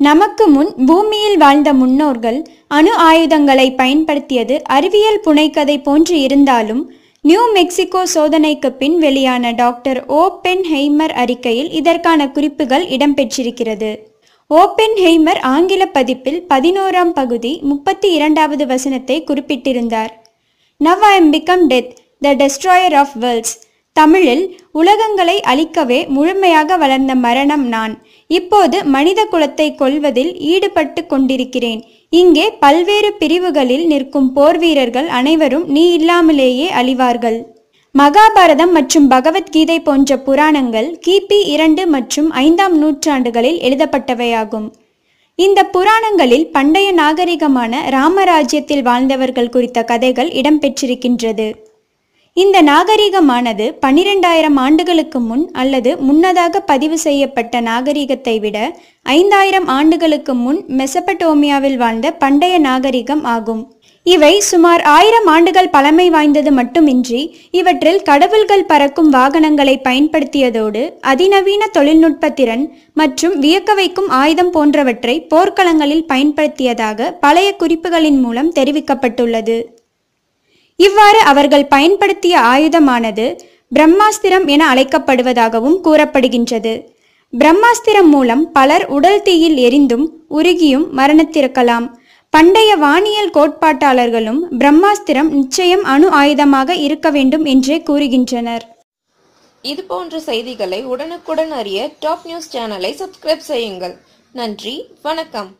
நமக்கு முன் பூமியில் வாழ்ந்த முன்னோர்கள் அணு ஆயுதங்களை பயன்படுத்தியது அறிவியல் புனைக்கதை போன்று இருந்தாலும் நியூ மெக்சிகோ சோதனைக்கு பின் வெளியான டாக்டர் ஓபென் ஹெய்மர் அறிக்கையில் இதற்கான குறிப்புகள் இடம்பெற்றிருக்கிறது. ஓபென் ஹெய்மர் ஆங்கில பதிப்பில் பதினோராம் பகுதி முப்பத்தி இரண்டாவது வசனத்தை குறிப்பிட்டிருந்தார். Now I am become death the destroyer of worlds தமிழில் உலகங்களை அழிக்கவே முழுமையாக வளர்ந்த மரணம் நான். இப்போது மனித குலத்தை கொல்வதில் ஈடுபட்டு கொண்டிருக்கிறேன். இங்கே பல்வேறு பிரிவுகளில் நிற்கும் போர் வீரர்கள் அனைவரும் நீ இல்லாமலேயே அழிவார்கள். மகாபாரதம் மற்றும் பகவத்கீதை போன்ற புராணங்கள் கிபி இரண்டு மற்றும் ஐந்தாம் நூற்றாண்டுகளில் எழுதப்பட்டவையாகும். இந்த புராணங்களில் பண்டைய நாகரிகமான ராமராஜ்யத்தில் வாழ்ந்தவர்கள் குறித்த கதைகள் இடம்பெற்றிருக்கின்றது இந்த நாகரிகமானது பன்னிரெண்டாயிரம் ஆண்டுகளுக்கு முன் அல்லது முன்னதாக பதிவு செய்யப்பட்ட நாகரிகத்தை விட ஐந்தாயிரம் ஆண்டுகளுக்கு முன் மெசபடோமியாவில் வாழ்ந்த பண்டைய நாகரிகம் ஆகும். இவை சுமார் ஆயிரம் ஆண்டுகள் பழமை வாய்ந்தது மட்டுமின்றி இவற்றில் கடவுள்கள் பறக்கும் வாகனங்களை பயன்படுத்தியதோடு அதிநவீன தொழில்நுட்ப திறன் மற்றும் வியக்க வைக்கும் ஆயுதம் போன்றவற்றை போர்க்களங்களில் பயன்படுத்தியதாக பழைய குறிப்புகளின் மூலம் தெரிவிக்கப்பட்டுள்ளது. இவ்வாறு அவர்கள் பயன்படுத்திய ஆயுதமானது பிரம்மாஸ்திரம் என அழைக்கப்படுவதாகவும் கூறப்படுகின்றது. பிரம்மாஸ்திரம் மூலம் பலர் உடல் தீயில் எரிந்தும் உருகியும் மரணத்திருக்கலாம் பண்டைய வானியல் கோட்பாட்டாளர்களும் பிரம்மாஸ்திரம் நிச்சயம் அணு ஆயுதமாக இருக்க வேண்டும் என்றே கூறுகின்றனர். இது போன்ற செய்திகளை உடனுக்குடன் அறிய டாப் நியூஸ் சேனலை சப்ஸ்கிரைப் செய்யுங்கள். நன்றி வணக்கம்.